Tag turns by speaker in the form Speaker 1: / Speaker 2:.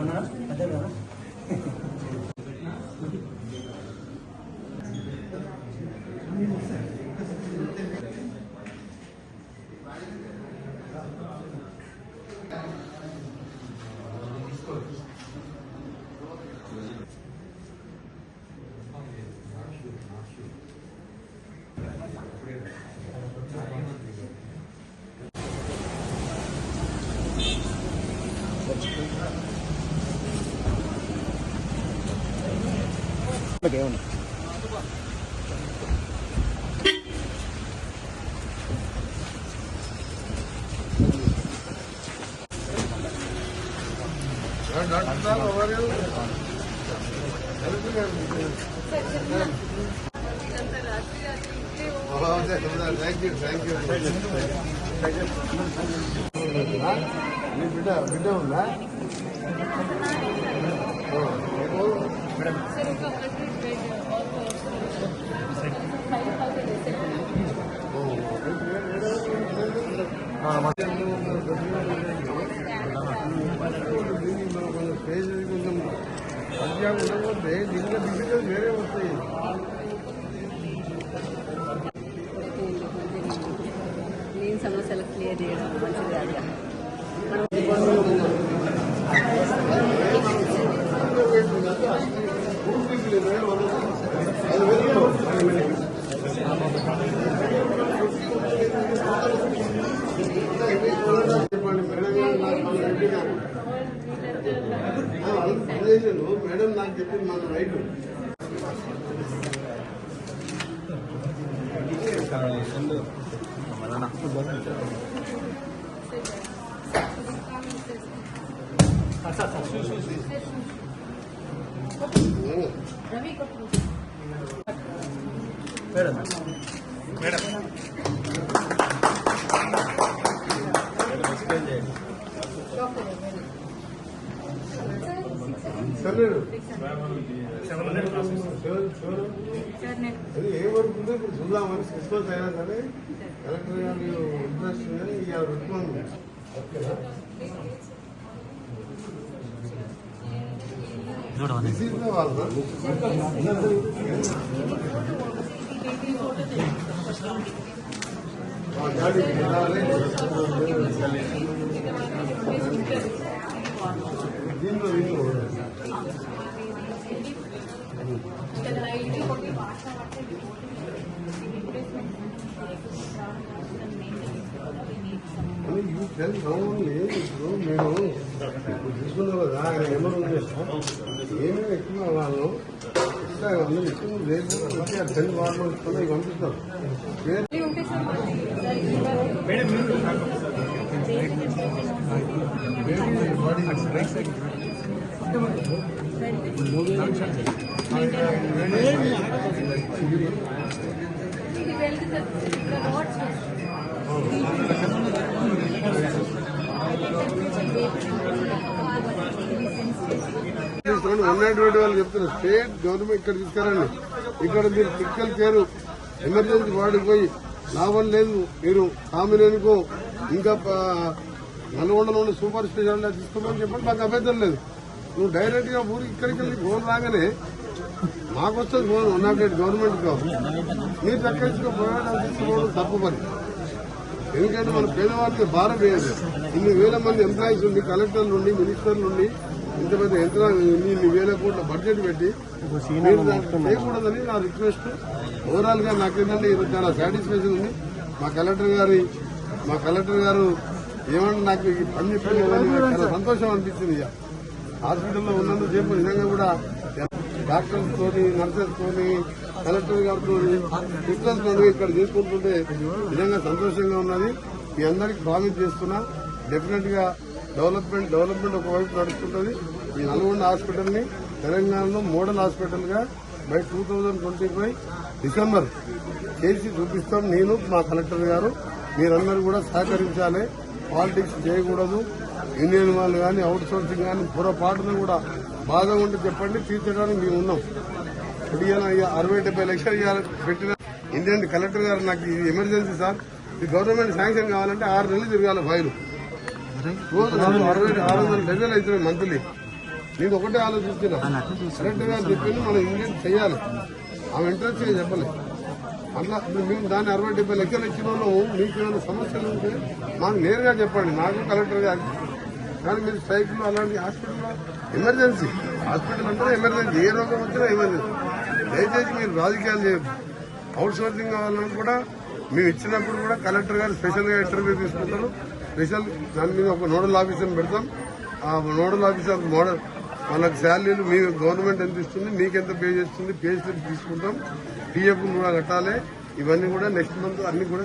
Speaker 1: una hora? ¿Hace una hora? Thank you thank you నీ బిడ్డ బిడ్డ ఉందా ఓ, ఏమో? ఓ, స్టేజ్ కొంచెం మంచిగా ఉండకపోతే దీంట్లో డిఫికల్ట్ వేరే వస్తాయి
Speaker 2: మెయిన్ సమస్యలు క్లియర్ చేయడం మంచిది
Speaker 1: మేడం నాకు నాకు మన రెడ్డి గారు ఆ, అదే మేడం నాకు అది ఏ వరకు ఉందో ఇప్పుడు చూద్దామని క్రిస్మస్ అయినా సరే కలెక్టర్ గారు ఇంట్రెస్ట్ ఇవాళ పెట్టుకోండి ఓకేనా డిసీజ్ వాళ్ళ దీంట్లో దీంట్లో అని యూ టెల్ ఓన్లీ ఇప్పుడు మీరు ఇప్పుడు తీసుకున్నావు కదా ఆయన ఎవరు ఏమేమి ఎక్కువ వాళ్ళు ఇట్లా అందరూ ఎక్కువ లేదు టెన్ వాళ్ళు ఇవి పంపిస్తారు పేరు తీసుకురండి ఉన్నటువంటి వాళ్ళు చెప్తున్నారు స్టేట్ గవర్నమెంట్ ఇక్కడ తీసుకురండి. ఇక్కడ మీరు క్రిటికల్ కేర్ ఎమర్జెన్సీ వార్డుకి పోయి లాభం లేదు మీరు కామినేనికో ఇంకా నల్గొండలో ఉన్న సూపర్ స్పెషాలిటీ తీసుకోమని చెప్పండి మాకు అభ్యంతరం లేదు. నువ్వు డైరెక్ట్గా ఊరికి ఇక్కడికి వెళ్ళి ఫోన్ రాగానే మాకు వస్తుంది ఫోన్ ఎయిట్ గవర్నమెంట్ కాదు మీరు ప్రయాణం తీసుకోవడం తప్పు పని. ఎందుకంటే మన పేదవాళ్ళకి భారం వేయదు ఇన్ని వేల మంది ఎంప్లాయీస్ ఉండి కలెక్టర్లు ఉండి మినిస్టర్లు ఉండి ఇంత పెద్ద యంత్రాంగం ఇన్ని వేల కోట్ల బడ్జెట్ పెట్టి చేయకూడదని నా రిక్వెస్ట్ ఓవరాల్గా నాకేంటంటే ఇది చాలా సాటిస్ఫాక్షన్ ఉంది. మా కలెక్టర్ గారి మా కలెక్టర్ గారు ఏమన్నా నాకు ఈ పని చెప్పి చాలా సంతోషం అనిపించింది ఇక. హాస్పిటల్లో ఉన్నందుకు సేపు నిజంగా కూడా డాక్టర్స్ తోని నర్సెస్ తోని కలెక్టర్ గారితో టీచర్స్ తోని ఇక్కడ చేసుకుంటుంటే నిజంగా సంతోషంగా ఉన్నది. మీ అందరికి ప్రామిస్ చేస్తున్నా. డెఫినెట్గా డెవలప్మెంట్ డెవలప్మెంట్ ఒకవైపు నడుస్తుంటుంది. ఈ నల్గొండ హాస్పిటల్ని తెలంగాణలో model హాస్పిటల్గా by two thousand twenty five December చేసి చూపిస్తాం నేను మా కలెక్టర్ గారు. మీరందరూ కూడా సహకరించాలి. పాలిటిక్స్ చేయకూడదు. ఇండియన్ వాళ్ళు కానీ అవుట్ సోర్సింగ్ కానీ పొరపాటున కూడా బాగా ఉంటే చెప్పండి తీర్చడానికి మేము ఉన్నాం. ఇప్పుడు అరవై డెబ్బై లక్షలు పెట్టిన ఇండియన్ కలెక్టర్ గారు నాకు ఇది ఎమర్జెన్సీ సార్. ఈ గవర్నమెంట్ శాంక్షన్ కావాలంటే ఆరు నెలలు తిరగాలి ఫైలు. వందల డజన్లు అవుతున్నాయి మంత్లీ నేను ఒకటే ఆలోచిస్తున్నా. కలెక్టర్ గారు చెప్పింది మనం ఇండియన్ చేయాలి. ఆమె ఇంట్రెస్ట్ చెప్పలేదు అట్లా మేము దాన్ని అరవై డెబ్బై లెక్కలు ఇచ్చిన వాళ్ళు మీకు ఏమైనా సమస్యలు ఉంటే మాకు నేరుగా చెప్పండి. నాకు కలెక్టర్ గారు. కానీ మీరు స్ట్రైక్లు అలాంటి హాస్పిటల్లో ఎమర్జెన్సీ. హాస్పిటల్ అంటే ఎమర్జెన్సీ. ఏ రోగం వచ్చినా ఎమర్జెన్సీ. దయచేసి మీరు రాజకీయాలు చేయదు అవుట్ సోర్సింగ్ కావాలని కూడా మేము ఇచ్చినప్పుడు కూడా కలెక్టర్ గారు స్పెషల్గా ఇంటర్వ్యూ తీసుకుంటారు. స్పెషల్ దాని మీద ఒక నోడల్ ఆఫీసర్ని పెడతాం. ఆ నోడల్ ఆఫీసర్ మోడల్ వాళ్ళకి శాలరీలు మీ గవర్నమెంట్ ఎంత ఇస్తుంది మీకు ఎంత పే చేస్తుంది పే స్లిప్ తీసుకుంటాం. పిఎఫ్ కూడా కట్టాలి. ఇవన్నీ కూడా నెక్స్ట్ మంత్ అన్ని కూడా